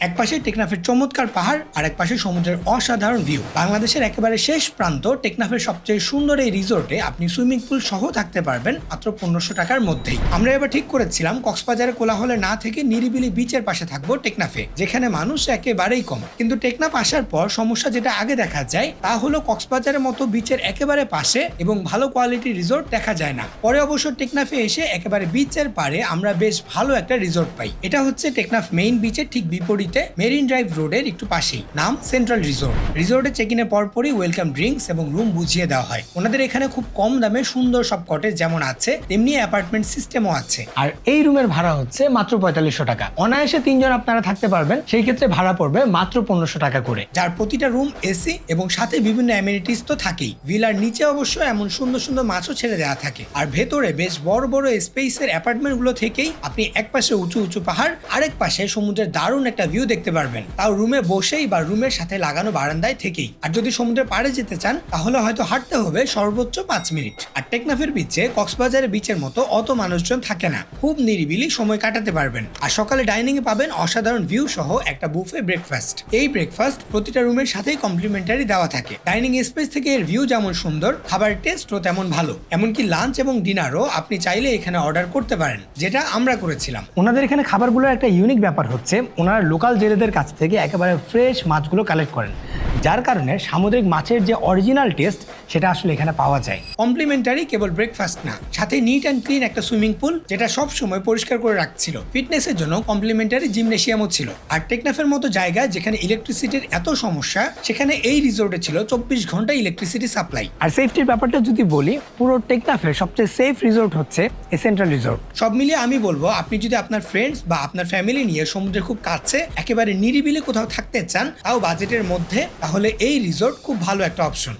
এক পাশে টেকনাফের চমৎকার পাহাড় আর এক পাশে সমুদ্রের অসাধারণ ভিউ বাংলাদেশের একেবারে শেষ প্রান্ত, টেকনাফের সবচেয়ে সুন্দর এই রিসোর্টে আপনি সুইমিং পুল সহ থাকতে পারবেন মাত্র পনেরোশো টাকার মধ্যেই। আমরা এবার ঠিক করেছিলাম, কক্সবাজারে কোলাহলে না থেকে নিরিবিলি বিচের পাশে থাকব টেকনাফে, যেখানে মানুষ একেবারেই কম। কিন্তু টেকনাফ আসার পর সমস্যা যেটা আগে দেখা যায়, তা হলো কক্সবাজারের মতো বিচের একেবারে পাশে এবং ভালো কোয়ালিটির রিসোর্ট দেখা যায় না। পরে অবশ্য টেকনাফে এসে একেবারে বিচের পারে আমরা বেশ ভালো একটা রিসোর্ট পাই। এটা হচ্ছে টেকনাফ মেইন বিচের ঠিক বিপরীতে মেরিন ড্রাইভ রোডের একটু পাশেই নাম সেন্ট্রাল রিসোর্ট রিসোর্টে চেক ইনের পরপরই ওয়েলকাম ড্রিঙ্কস এবং রুম বুঝিয়ে দেওয়া হয়। ওনাদের এখানে খুব কম দামে সুন্দর সব কটেজ যেমন আছে তেমনি অ্যাপার্টমেন্ট সিস্টেমও আছে। আর এই রুমের ভাড়া হচ্ছে মাত্র পঁয়তাল্লিশশো টাকা। অনায়াসে তিনজন আপনারা থাকতে পারবেন সেই ক্ষেত্রে ভাড়া পড়বে মাত্র পনেরোশো টাকা করে। যার প্রতিটা রুম এসি এবং সাথে বিভিন্ন অ্যামিনিটিস তো থাকেই। ভিলার নিচে অবশ্য এমন সুন্দর সুন্দর মাছও ছেড়ে দেওয়া থাকে। আর ভেতরে বেশ বড় বড় স্পেসের অ্যাপার্টমেন্টগুলো থেকেই আপনি এক পাশে উঁচু উঁচু পাহাড় আরেক পাশে সমুদ্রের দারুণ একটা ভিউ দেখতে পারবেন। তাও রুমে বসেই বা রুমের সাথে লাগানো বারান্দায় থেকেই। আর যদি সমুদ্রের পাড়ে যেতে চান, তাহলে হয়তো হাঁটতে হবে সর্বোচ্চ পাঁচ মিনিট। আর টেকনাফের বিচে কক্সবাজারের বিচের মতো অত মানুষজন থাকে না। খুব নিরিবিলি সময় কাটাতে পারবেন। আর সকালে ডাইনিং এ পাবেন অসাধারণ ভিউ সহ একটা বুফে ব্রেকফাস্ট এই ব্রেকফাস্ট প্রতিটা রুমের সাথেই কমপ্লিমেন্টারি দেওয়া থাকে। ডাইনিং স্পেস থেকে এর ভিউ যেমন সুন্দর খাবারের টেস্টও তেমন ভালো। এমনকি লাঞ্চ এবং ডিনারও আপনি চাইলে এখানে অর্ডার করতে পারেন, যেটা আমরা করেছিলাম। ওনাদের এখানে খাবারগুলোর একটা ইউনিক ব্যাপার হচ্ছে, ওনারা লোকাল জেলেদের কাছ থেকে একেবারে ফ্রেশ মাছগুলো কালেক্ট করেন। যার কারণে সামুদ্রিক মাছের যে অরিজিনাল টেস্ট সেটা আসলে এখানে পাওয়া যায়। কমপ্লিমেন্টারি কেবল ব্রেকফাস্ট না সাথে নিট অ্যান্ড ক্লিন একটা সুইমিং পুল যেটা সব সময় পরিষ্কার করে রাখছিল। ফিটনেসের জন্য কমপ্লিমেন্টারি জিমনেশিয়ামও ছিল। আর টেকনাফের মতো জায়গা যেখানে ইলেকট্রিসিটির এত সমস্যা সেখানে এই রিসোর্টে ছিল চব্বিশ ঘণ্টা ইলেকট্রিসিটি সাপ্লাই আর সেফটির ব্যাপারটা যদি বলি পুরো টেকনাফের সবচেয়ে সেফ রিসোর্ট হচ্ছে এই সেন্ট্রাল রিসোর্ট সব মিলিয়ে আমি বলব আপনি যদি আপনার ফ্রেন্ডস বা আপনার ফ্যামিলি নিয়ে সমুদ্রের খুব কাছে একেবারে নিরিবিলি কোথাও থাকতে চান তাও বাজেটের মধ্যে তাহলে এই রিসোর্ট খুব ভালো একটা অপশন